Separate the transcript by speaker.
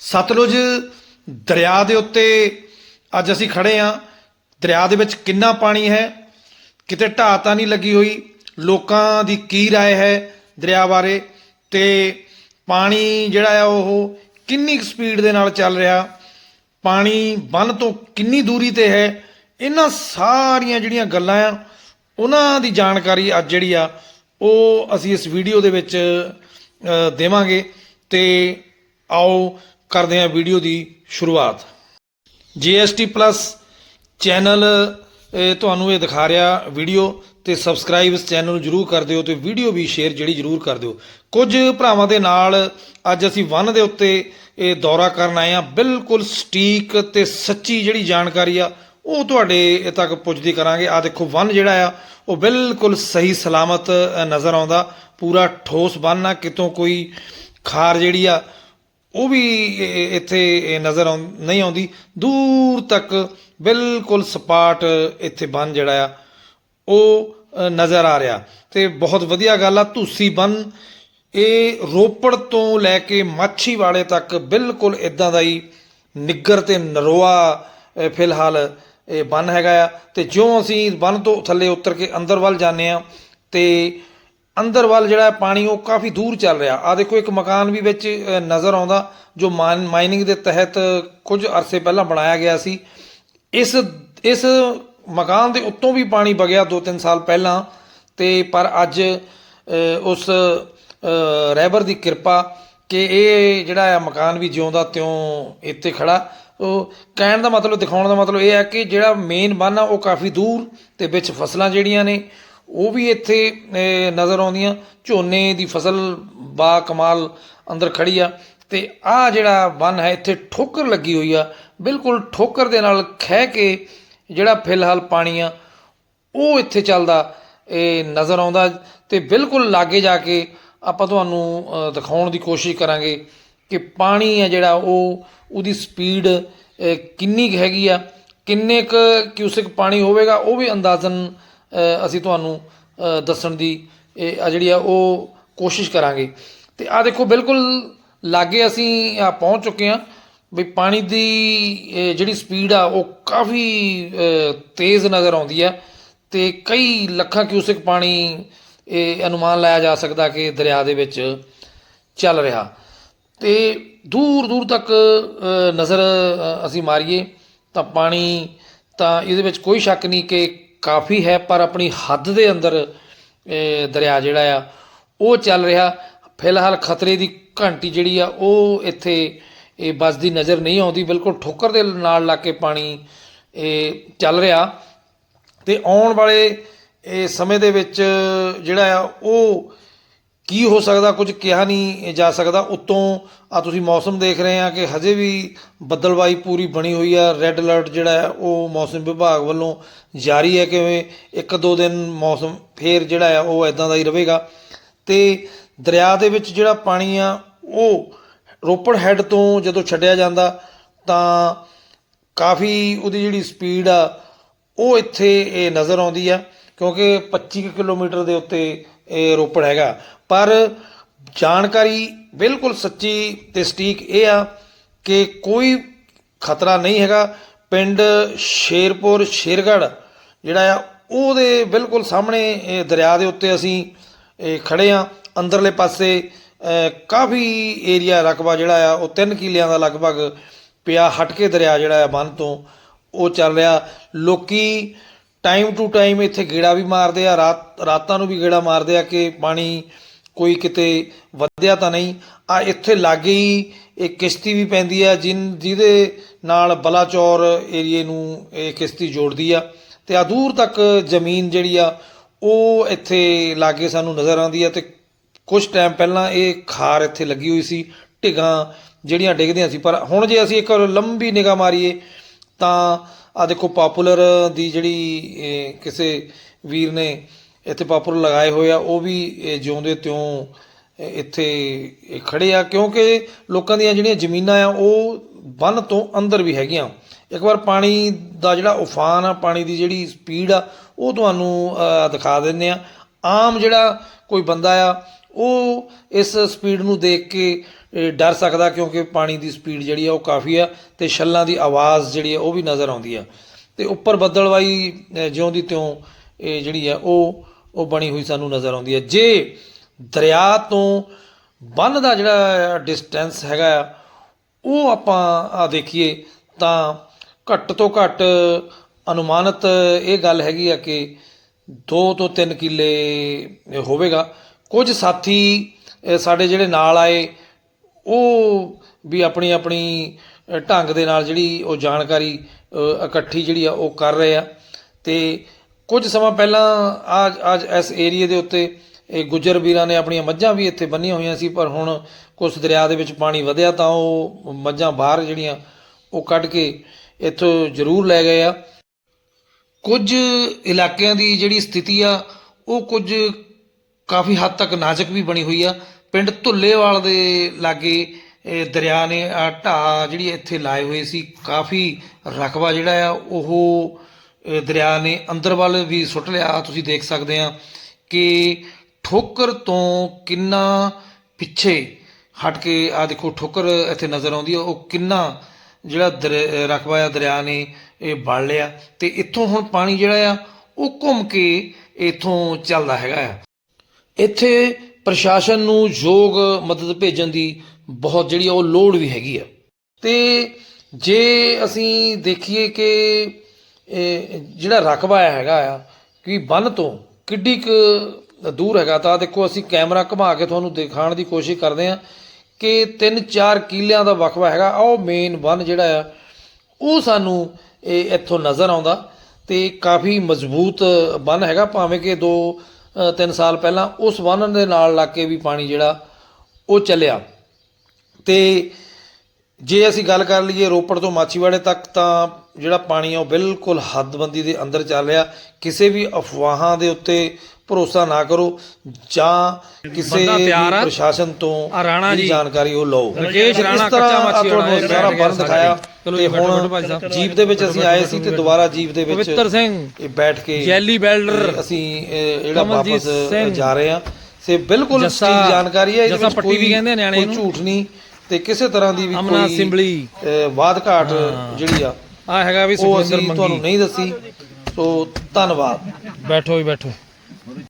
Speaker 1: ਸਤਲੁਜ ਦਰਿਆ ਦੇ ਉੱਤੇ ਅੱਜ ਅਸੀਂ ਖੜੇ ਆ ਦਰਿਆ ਦੇ ਵਿੱਚ ਕਿੰਨਾ ਪਾਣੀ ਹੈ ਕਿਤੇ ਢਾਹ ਤਾਂ ਨਹੀਂ ਲੱਗੀ ਹੋਈ ਲੋਕਾਂ ਦੀ ਕੀ رائے ਹੈ ਦਰਿਆ ਬਾਰੇ ਤੇ ਪਾਣੀ ਜਿਹੜਾ ਆ ਉਹ ਕਿੰਨੀ ਸਪੀਡ ਦੇ ਨਾਲ ਚੱਲ ਰਿਹਾ ਪਾਣੀ ਬੰਨ ਤੋਂ ਕਿੰਨੀ ਦੂਰੀ ਤੇ ਹੈ ਇਹਨਾਂ ਸਾਰੀਆਂ ਜਿਹੜੀਆਂ ਗੱਲਾਂ ਆ ਉਹਨਾਂ ਦੀ ਜਾਣਕਾਰੀ ਅੱਜ ਜਿਹੜੀ ਆ ਉਹ ਅਸੀਂ ਇਸ ਵੀਡੀਓ ਦੇ ਵਿੱਚ ਅ, ਦੇਵਾਂਗੇ ਤੇ ਆਓ ਕਰਦੇ ਹਾਂ ਵੀਡੀਓ ਦੀ ਸ਼ੁਰੂਆਤ। GST ਪਲੱਸ ਚੈਨਲ ਤੁਹਾਨੂੰ ਇਹ ਦਿਖਾ ਰਿਹਾ ਵੀਡੀਓ ਤੇ ਸਬਸਕ੍ਰਾਈਬ ਇਸ ਚੈਨਲ ਨੂੰ ਜਰੂਰ ਕਰ ਦਿਓ ਤੇ ਵੀਡੀਓ ਵੀ ਸ਼ੇਅਰ ਜਿਹੜੀ ਜਰੂਰ ਕਰ ਦਿਓ। ਕੁਝ ਭਰਾਵਾਂ ਦੇ ਨਾਲ ਅੱਜ ਅਸੀਂ ਵਨ ਦੇ ਉੱਤੇ ਇਹ ਦੌਰਾ ਕਰਨ ਆਏ ਆ ਬਿਲਕੁਲ ਸਟੀਕ ਤੇ ਸੱਚੀ ਜਿਹੜੀ ਜਾਣਕਾਰੀ ਆ, ਉਹ ਤੁਹਾਡੇ ਤੱਕ ਪੁੱਜਦੀ ਕਰਾਂਗੇ। ਆ ਦੇਖੋ, ਵਨ ਜਿਹੜਾ ਆ, ਉਹ ਬਿਲਕੁਲ ਸਹੀ ਸਲਾਮਤ ਨਜ਼ਰ ਆਉਂਦਾ। ਪੂਰਾ ਠੋਸ ਬੰਨ ਆ, ਕਿਤੋਂ ਕੋਈ ਖਾਰ ਜਿਹੜੀ ਆ ਉਹ ਵੀ ਇੱਥੇ ਨਜ਼ਰ ਆਉਂ- ਨਹੀਂ ਆਉਂਦੀ। ਦੂਰ ਤੱਕ ਬਿਲਕੁਲ ਸਪਾਟ ਇੱਥੇ ਬੰਨ ਜਿਹੜਾ ਆ, ਉਹ ਨਜ਼ਰ ਆ ਰਿਹਾ। ਤੇ ਬਹੁਤ ਵਧੀਆ ਗੱਲ ਆ, ਧੂਸੀ ਬੰਨ। ਇਹ ਰੋਪੜ ਤੋਂ ਲੈ ਕੇ ਮਾਛੀ ਵਾਲੇ ਤੱਕ ਬਿਲਕੁਲ ਇਦਾਂ ਦਾ ਹੀ ਨਿੱਗਰ ਤੇ ਨਰੋਆ ਫਿਲਹਾਲ ਇਹ ਬੰਨ ਹੈਗਾ ਆ। ਤੇ ਜਿਉਂ ਅਸੀਂ ਬੰਨ ਤੋਂ ਥੱਲੇ ਉਤਰ ਕੇ ਅੰਦਰ ਵੱਲ ਜਾਂਦੇ ਆ ਤੇ ਅੰਦਰ ਵੱਲ ਜਿਹੜਾ ਪਾਣੀ ਉਹ ਕਾਫੀ ਦੂਰ ਚੱਲ ਰਿਹਾ। ਆ ਦੇਖੋ ਇੱਕ ਮਕਾਨ ਵੀ ਵਿੱਚ ਨਜ਼ਰ ਆਉਂਦਾ ਜੋ ਮਾਈਨ- ਮਾਈਨਿੰਗ ਦੇ ਤਹਿਤ ਕੁਝ ਅਰਸੇ ਪਹਿਲਾਂ ਬਣਾਇਆ ਗਿਆ ਸੀ। ਇਸ ਇਸ ਮਕਾਨ ਦੇ ਉੱਤੋਂ ਵੀ ਪਾਣੀ ਵਗਿਆ 2-3 ਸਾਲ ਪਹਿਲਾਂ ਤੇ ਪਰ ਅੱਜ ਉਸ ਅ, ਰਹਿਬਰ ਦੀ ਕਿਰਪਾ ਕਿ ਇਹ ਜਿਹੜਾ ਆ ਮਕਾਨ ਵੀ ਜਿਉਂਦਾ ਤਿਉਂ ਇੱਥੇ ਖੜਾ। ਉਹ ਕਹਿਣ ਦਾ ਮਤਲਬ ਦਿਖਾਉਣ ਦਾ ਮਤਲਬ ਇਹ ਹੈ ਕਿ ਜਿਹੜਾ ਮੇਨ ਬੰਨ ਆ ਉਹ ਕਾਫੀ ਦੂਰ ਤੇ ਵਿੱਚ ਫਸਲਾਂ ਜਿਹੜੀਆਂ ਨੇ ਉਹ ਵੀ ਇੱਥੇ ਨਜ਼ਰ ਆਉਂਦੀਆਂ। ਝੋਨੇ ਦੀ ਫਸਲ ਬਾ ਕਮਾਲ ਅੰਦਰ ਖੜੀ ਆ। ਤੇ ਆ ਜਿਹੜਾ ਬੰਨ ਹੈ, ਇੱਥੇ ਠੋਕਰ ਲੱਗੀ ਹੋਈ ਆ। ਬਿਲਕੁਲ ਠੋਕਰ ਦੇ ਨਾਲ ਖਹਿ ਕੇ ਜਿਹੜਾ ਫਿਲਹਾਲ ਪਾਣੀ ਆ, ਉਹ ਇੱਥੇ ਚੱਲਦਾ, ਇਹ ਨਜ਼ਰ ਆਉਂਦਾ। ਤੇ ਬਿਲਕੁਲ ਲਾਗੇ ਜਾ ਕੇ ਆਪਾਂ ਤੁਹਾਨੂੰ ਦਿਖਾਉਣ ਦੀ ਕੋਸ਼ਿਸ਼ ਕਰਾਂਗੇ ਕਿ ਪਾਣੀ ਆ ਜਿਹੜਾ, ਉਹ, ਉਹਦੀ ਸਪੀਡ ਕਿੰਨੀ ਕੁ ਹੈਗੀ ਆ, ਕਿੰਨੇ ਕੁ ਕਿਊਸਿਕ ਪਾਣੀ ਹੋਵੇਗਾ, ਉਹ ਵੀ ਅੰਦਾਜ਼ਨ ਅਸੀਂ ਤੁਹਾਨੂੰ ਦੱਸਣ ਦੀ, ਇਹ ਆ ਜਿਹੜੀ ਆ ਉਹ ਕੋਸ਼ਿਸ਼ ਕਰਾਂਗੇ। ਤੇ ਆ ਦੇਖੋ, ਬਿਲਕੁਲ ਲਾਗੇ ਅਸੀਂ ਆ ਪਹੁੰਚ ਚੁੱਕੇ ਆ ਵੀ ਪਾਣੀ ਦੀ ਜਿਹੜੀ ਸਪੀਡ ਆ ਉਹ ਕਾਫੀ ਤੇਜ਼ ਨਜ਼ਰ ਆਉਂਦੀ ਆ ਤੇ ਕਈ ਲੱਖਾਂ ਕਿਊਸਿਕ ਪਾਣੀ ਇਹ ਅਨੁਮਾਨ ਲਾਇਆ ਜਾ ਸਕਦਾ ਕਿ ਦਰਿਆ ਦੇ ਵਿੱਚ ਚੱਲ ਰਿਹਾ। ਤੇ ਦੂਰ ਦੂਰ ਤੱਕ ਨਜ਼ਰ ਅਸੀਂ ਮਾਰੀਏ ਤਾਂ ਪਾਣੀ ਤਾਂ ਇਹਦੇ ਵਿੱਚ ਕੋਈ ਸ਼ੱਕ ਨਹੀਂ ਕਿ ਕਾਫੀ ਹੈ, ਪਰ ਆਪਣੀ ਹੱਦ ਦੇ ਅੰਦਰ ਦਰਿਆ ਜਿਹੜਾ ਆ, ਉਹ ਚੱਲ ਰਿਹਾ। ਫਿਲਹਾਲ ਖਤਰੇ ਦੀ ਘੰਟੀ ਜਿਹੜੀ ਆ, ਉਹ ਇੱਥੇ ਇਹ ਵੱਜਦੀ ਨਜ਼ਰ ਨਹੀਂ ਆਉਂਦੀ। ਬਿਲਕੁਲ ਠੋਕਰ ਦੇ ਨਾਲ ਲਾ ਕੇ ਪਾਣੀ, ਇਹ ਚੱਲ ਰਿਹਾ। ਤੇ ਆਉਣ ਵਾਲੇ, ਇਹ ਸਮੇਂ ਦੇ ਵਿੱਚ ਜਿਹੜਾ ਆ, ਉਹ ਕੀ ਹੋ ਸਕਦਾ? ਕੁਝ ਕਿਹਾ ਨਹੀਂ ਜਾ ਸਕਦਾ। ਉੱਤੋਂ ਆ ਤੁਸੀਂ ਮੌਸਮ ਦੇਖ ਰਹੇ ਆ ਕਿ ਹਜੇ ਵੀ ਬੱਦਲਵਾਈ ਪੂਰੀ ਬਣੀ ਹੋਈ ਆ। ਰੈੱਡ ਅਲਰਟ ਜਿਹੜਾ ਹੈ, ਉਹ ਮੌਸਮ ਵਿਭਾਗ ਵੱਲੋਂ ਜਾਰੀ ਹੈ ਕਿਵੇਂ? ਇੱਕ ਦੋ ਦਿਨ ਮੌਸਮ ਫੇਰ ਜਿਹੜਾ ਆ ਉਹ ਇਦਾਂ ਦਾ ਹੀ ਰਹੇਗਾ। ਤੇ ਦਰਿਆ ਦੇ ਵਿੱਚ ਜਿਹੜਾ ਪਾਣੀ ਆ, ਉਹ ਰੋਪੜ ਹੈੱਡ ਤੋਂ ਜਦੋਂ ਛੱਡਿਆ ਜਾਂਦਾ, ਤਾਂ ਕਾਫੀ ਉਹਦੀ ਜਿਹੜੀ ਸਪੀਡ ਆ, ਉਹ ਇੱਥੇ ਇਹ ਨਜ਼ਰ ਆਉਂਦੀ ਆ, ਕਿਉਂਕਿ 25 ਕੁ ਕਿਲੋਮੀਟਰ ਦੇ ਉੱਤੇ ਇਹ ਰੋਪੜ ਹੈਗਾ। ਪਰ ਜਾਣਕਾਰੀ ਬਿਲਕੁਲ ਸੱਚੀ ਤੇ ਸਟੀਕ ਇਹ ਆ ਕਿ ਕੋਈ ਖਤਰਾ ਨਹੀਂ ਹੈਗਾ। ਪਿੰਡ ਸ਼ੇਰਪੁਰ ਸ਼ੇਰਗੜ੍ਹ ਜਿਹੜਾ ਆ, ਉਹਦੇ ਬਿਲਕੁਲ ਸਾਹਮਣੇ ਦਰਿਆ ਦੇ ਉੱਤੇ ਅਸੀਂ, ਇਹ ਖੜੇ ਆ। ਅੰਦਰਲੇ ਪਾਸੇ ਕਾਫੀ ਏਰੀਆ ਰਕਬਾ ਜਿਹੜਾ ਆ, ਉਹ 3 ਕਿਲਿਆਂ ਦਾ ਲਗਭਗ ਪਿਆ ਹਟ ਕੇ ਦਰਿਆ ਜਿਹੜਾ ਆ ਬੰਨ ਤੋਂ, ਉਹ ਚੱਲ ਰਿਹਾ। ਲੋਕੀ ਟਾਈਮ ਟੂ ਟਾਈਮ ਇੱਥੇ ਗੇੜਾ ਵੀ ਮਾਰਦੇ ਆ, ਰਾਤ, ਰਾਤਾਂ ਨੂੰ ਵੀ ਗੇੜਾ ਮਾਰਦੇ ਆ ਕਿ ਪਾਣੀ ਕੋਈ ਕਿਤੇ ਵਧਿਆ ਤਾਂ ਨਹੀਂ। ਆ ਇੱਥੇ ਲਾਗੇ ਹੀ ਇਹ ਕਿਸ਼ਤੀ ਵੀ ਪੈਂਦੀ ਆ, ਜਿਨ, ਜਿਹਦੇ ਨਾਲ ਬਲਾਚੌਰ ਏਰੀਏ ਨੂੰ ਇਹ ਕਿਸ਼ਤੀ ਜੋੜਦੀ ਆ। ਤੇ ਆ ਦੂਰ ਤੱਕ ਜ਼ਮੀਨ ਜਿਹੜੀ ਆ, ਉਹ ਇੱਥੇ ਲਾਗੇ ਸਾਨੂੰ ਨਜ਼ਰ ਆਉਂਦੀ ਆ ਤੇ ਕੁਝ ਟਾਈਮ ਪਹਿਲਾਂ ਇਹ ਖਾਰ ਇੱਥੇ ਲੱਗੀ ਹੋਈ ਸੀ, ਢਿਗਾਂ ਜਿਹੜੀਆਂ ਡਿੱਗਦੀਆਂ ਸੀ। ਪਰ ਹੁਣ ਜੇ ਅਸੀਂ ਇੱਕ ਲੰਬੀ ਨਿਗਾਹ ਮਾਰੀਏ, ਤਾਂ ਆ ਦੇਖੋ ਪਪੂਲਰ ਦੀ ਜਿਹੜੀ ਕਿਸੇ ਵੀਰ ਨੇ ਇੱਥੇ ਪਪੂਲਰ ਲਗਾਏ ਹੋਏ ਆ, ਉਹ ਵੀ, ਇਹ ਜਿਉਂਦੇ ਤਿਉਂ ਇੱਥੇ, ਇਹ ਖੜੇ ਆ, ਕਿਉਂਕਿ ਲੋਕਾਂ ਦੀਆਂ ਜਿਹੜੀਆਂ ਜ਼ਮੀਨਾਂ ਆ, ਉਹ ਬੰਨ ਤੋਂ ਅੰਦਰ ਵੀ ਹੈਗੀਆਂ। ਇੱਕ ਵਾਰ ਪਾਣੀ ਦਾ ਜਿਹੜਾ ਉਫਾਨ ਆ, ਪਾਣੀ ਦੀ ਜਿਹੜੀ ਸਪੀਡ ਆ, ਉਹ ਤੁਹਾਨੂੰ ਦਿਖਾ ਦਿੰਦੇ ਆ। ਆਮ ਜਿਹੜਾ ਕੋਈ ਬੰਦਾ ਆ, ਉਹ ਇਸ ਸਪੀਡ ਨੂੰ ਦੇਖ ਕੇ ਡਰ ਸਕਦਾ, ਕਿਉਂਕਿ ਪਾਣੀ ਦੀ ਸਪੀਡ ਜਿਹੜੀ ਆ, ਉਹ ਕਾਫੀ ਆ, ਤੇ ਛੱਲਾਂ ਦੀ ਆਵਾਜ਼ ਜਿਹੜੀ ਆ, ਉਹ ਵੀ ਨਜ਼ਰ ਆਉਂਦੀ ਆ। ਤੇ ਉੱਪਰ ਬੱਦਲਵਾਈ ਜਿਉਂ ਦੀ ਤਿਉਂ, ਇਹ ਜਿਹੜੀ ਆ, ਉਹ ਉਹ ਬਣੀ ਹੋਈ ਸਾਨੂੰ ਨਜ਼ਰ ਆਉਂਦੀ ਹੈ। ਜੇ ਦਰਿਆ ਤੋਂ ਬੰਨ ਦਾ ਜਿਹੜਾ ਡਿਸਟੈਂਸ ਹੈਗਾ ਆ, ਉਹ ਆਪਾਂ ਆ ਦੇਖੀਏ ਤਾਂ ਘੱਟ ਤੋਂ ਘੱਟ ਅਨੁਮਾਨਿਤ ਇਹ ਗੱਲ ਹੈਗੀ ਆ ਕਿ 2 ਤੋਂ 3 ਕਿੱਲੇ ਹੋਵੇਗਾ। ਕੁਝ ਸਾਥੀ ਸਾਡੇ ਜਿਹੜੇ ਨਾਲ ਆਏ, ਉਹ ਵੀ ਆਪਣੀ ਆਪਣੀ ਢੰਗ ਦੇ ਨਾਲ ਜਿਹੜੀ ਉਹ ਜਾਣਕਾਰੀ ਇਕੱਠੀ ਜਿਹੜੀ ਆ ਉਹ ਕਰ ਰਹੇ ਆ। ਤੇ ਕੁਝ ਸਮਾਂ ਪਹਿਲਾਂ ਅੱਜ ਅੱਜ ਇਸ ਏਰੀਏ ਦੇ ਉੱਤੇ ਇਹ ਗੁੱਜਰ ਵੀਰਾਂ ਨੇ ਆਪਣੀਆਂ ਮੱਝਾਂ ਵੀ ਇੱਥੇ ਬੰਨੀਆਂ ਹੋਈਆਂ ਸੀ, ਪਰ ਹੁਣ ਕੁਝ ਦਰਿਆ ਦੇ ਵਿੱਚ ਪਾਣੀ ਵਧਿਆ ਤਾਂ ਉਹ ਮੱਝਾਂ ਬਾਹਰ ਜਿਹੜੀਆਂ ਉਹ ਕੱਢ ਕੇ ਇੱਥੋਂ ਜ਼ਰੂਰ ਲੈ ਗਏ ਆ। ਕੁਝ ਇਲਾਕਿਆਂ ਦੀ ਜਿਹੜੀ ਸਥਿਤੀ ਆ, ਉਹ ਕੁਝ ਕਾਫੀ ਹੱਦ ਤੱਕ ਨਾਜ਼ੁਕ ਵੀ ਬਣੀ ਹੋਈ ਆ। ਪਿੰਡ ਧੁੱਲੇਵਾਲ ਦੇ ਲਾਗੇ ਦਰਿਆ ਨੇ ਆ ਢਾਹ ਜਿਹੜੀ ਇੱਥੇ ਲਾਏ ਹੋਏ ਸੀ, ਕਾਫੀ ਰਕਬਾ ਜਿਹੜਾ ਆ, ਉਹ ਦਰਿਆ ਨੇ ਅੰਦਰ ਵੱਲ ਵੀ ਸੁੱਟ ਲਿਆ। ਤੁਸੀਂ ਦੇਖ ਸਕਦੇ ਆ ਕਿ ਠੋਕਰ ਤੋਂ ਕਿੰਨਾ ਪਿੱਛੇ ਹਟ ਕੇ ਆ ਦੇਖੋ ਠੋਕਰ ਇੱਥੇ ਨਜ਼ਰ ਆਉਂਦੀ ਆ, ਉਹ ਕਿੰਨਾ ਜਿਹੜਾ ਦਰ- ਰਕਬਾ ਆ, ਦਰਿਆ ਨੇ ਇਹ ਵੜ ਲਿਆ। ਤੇ ਇੱਥੋਂ ਹੁਣ ਪਾਣੀ ਜਿਹੜਾ ਆ, ਉਹ ਘੁੰਮ ਕੇ ਇੱਥੋਂ ਚੱਲਦਾ ਹੈਗਾ ਆ। ਇੱਥੇ ਪ੍ਰਸ਼ਾਸਨ ਨੂੰ ਯੋਗ ਮਦਦ ਭੇਜਣ ਦੀ ਬਹੁਤ ਜਿਹੜੀ ਆ, ਉਹ ਲੋੜ ਵੀ ਹੈਗੀ ਆ। ਤੇ ਜੇ ਅਸੀਂ ਦੇਖੀਏ ਕਿ ਇਹ ਜਿਹੜਾ ਰਕਬਾ ਹੈਗਾ ਆ, ਕਿ ਬੰਨ ਤੋਂ ਕਿੱਡੀ ਕੁ ਦੂਰ ਹੈਗਾ ਤਾਂ ਦੇਖੋ ਅਸੀਂ ਕੈਮਰਾ ਘੁਮਾ ਕੇ ਤੁਹਾਨੂੰ ਦਿਖਾਉਣ ਦੀ ਕੋਸ਼ਿਸ਼ ਕਰਦੇ ਆ ਕਿ 3-4 ਕਿਲਿਆਂ ਦਾ ਵਕਫਾ ਹੈਗਾ। ਆਹ ਉਹ ਮੇਨ ਬੰਨ ਜਿਹੜਾ ਆ, ਉਹ ਸਾਨੂੰ ਇਹ ਇੱਥੋਂ ਨਜ਼ਰ ਆਉਂਦਾ ਤੇ ਕਾਫੀ ਮਜ਼ਬੂਤ ਬੰਨ ਹੈਗਾ। ਭਾਵੇਂ ਕਿ 2 3 ਸਾਲ ਪਹਿਲਾਂ ਉਸ ਬੰਨ ਦੇ ਨਾਲ ਲੱਗ ਕੇ ਵੀ ਪਾਣੀ ਜਿਹੜਾ ਉਹ ਚੱਲਿਆ। ਤੇ ਜੇ ਅਸੀਂ ਗੱਲ ਕਰ ਲਈਏ ਰੋਪੜ ਤੋਂ ਮਾਚੀਵਾੜੇ ਤੱਕ ਤਾਂ ਜਿਹੜਾ ਪਾਣੀ ਆ ਉਹ ਬਿਲਕੁਲ ਹੱਦਬੰਦੀ ਦੇ ਅੰਦਰ ਚੱਲ ਰਿਹਾ ਕਿਸੇ ਵੀ ਅਫਵਾਹਾਂ ਦੇ ਉੱਤੇ ਭਰੋਸਾ ਨਾ ਕਰੋ ਜਾਂ ਕਿਸੇ
Speaker 2: ਬੰਦਾ ਆ।
Speaker 1: ਪ੍ਰਸ਼ਾਸਨ ਤੋਂ
Speaker 2: ਆ ਰਾਣਾ
Speaker 1: ਜਿਹੜੀ
Speaker 2: ਜੀ।
Speaker 1: ਜਾਣਕਾਰੀ ਉਹ ਲਓ
Speaker 2: ਰਕੇਸ਼
Speaker 1: ਇਸ
Speaker 2: ਰਾਣਾ
Speaker 1: ਤਰ੍ਹਾਂ
Speaker 2: ਕੱਚਾ ਮਾਛੀ
Speaker 1: ਤੁਹਾਨੂੰ
Speaker 2: ਵਾਲਾ ਇਹ
Speaker 1: ਸਾਰਾ
Speaker 2: ਬੈਠ ਗਿਆ
Speaker 1: ਬੰਦ ਦਿਖਾਇਆ
Speaker 2: ਚਲੋ
Speaker 1: ਤੇ
Speaker 2: ਜੀ, ਬੈਠੋ, ਬੈਠੋ ਭਾਈ
Speaker 1: ਹੁਣ। ਜੀਪ ਦੇ ਵਿੱਚ ਅਸੀਂ ਆਏ ਸੀ ਤੇ ਦੁਬਾਰਾ ਜੀਪ ਦੇ ਵਿੱਚ
Speaker 2: ਪਵਿੱਤਰ ਸਿੰਘ
Speaker 1: ਇਹ ਬੈਠ ਕੇ
Speaker 2: ਜੈਲੀ ਬੈਲਡਰ
Speaker 1: ਤੇ ਅਸੀਂ ਇਹ ਜਿਹੜਾ
Speaker 2: ਕਮਲਜੀਤ
Speaker 1: ਵਾਪਸ
Speaker 2: ਸਿੰਘ,
Speaker 1: ਜਾ ਰਹੇ ਹਾਂ ਸੇ ਬਿਲਕੁਲ
Speaker 2: ਜੱਸਾ-
Speaker 1: ਸਟੀਕ ਜਾਣਕਾਰੀ ਹੈ ਇਹਦੇ
Speaker 2: ਜੱਸਾ
Speaker 1: ਵਿੱਚ
Speaker 2: ਪੱਟੀ
Speaker 1: ਕੋਈ
Speaker 2: ਵੀ ਕਹਿੰਦੇ ਆ ਨਿਆਣੇ
Speaker 1: ਕੋਈ
Speaker 2: ਨੂੰ।
Speaker 1: ਝੂਠ ਨਹੀਂ ਤੇ ਕਿਸੇ ਤਰ੍ਹਾਂ ਦੀ ਵੀ
Speaker 2: ਅਮਨਾ
Speaker 1: ਕੋਈ
Speaker 2: ਸਿੰਬਲੀ।
Speaker 1: ਅਹ, ਵਾਦ ਘਾਟ ਜਿਹੜੀ ਆ
Speaker 2: ਆ ਹੈਗਾ ਵੀ ਸੁਖਵਿੰਦਰ
Speaker 1: ਅਸੀਂ ਤੁਹਾਨੂੰ
Speaker 2: ਮੰਗੀ
Speaker 1: ਨਹੀਂ ਦੱਸੀ ਸੋ ਧੰਨਵਾਦ।
Speaker 2: ਬੈਠੋ ਜੀ ਬੈਠੋ।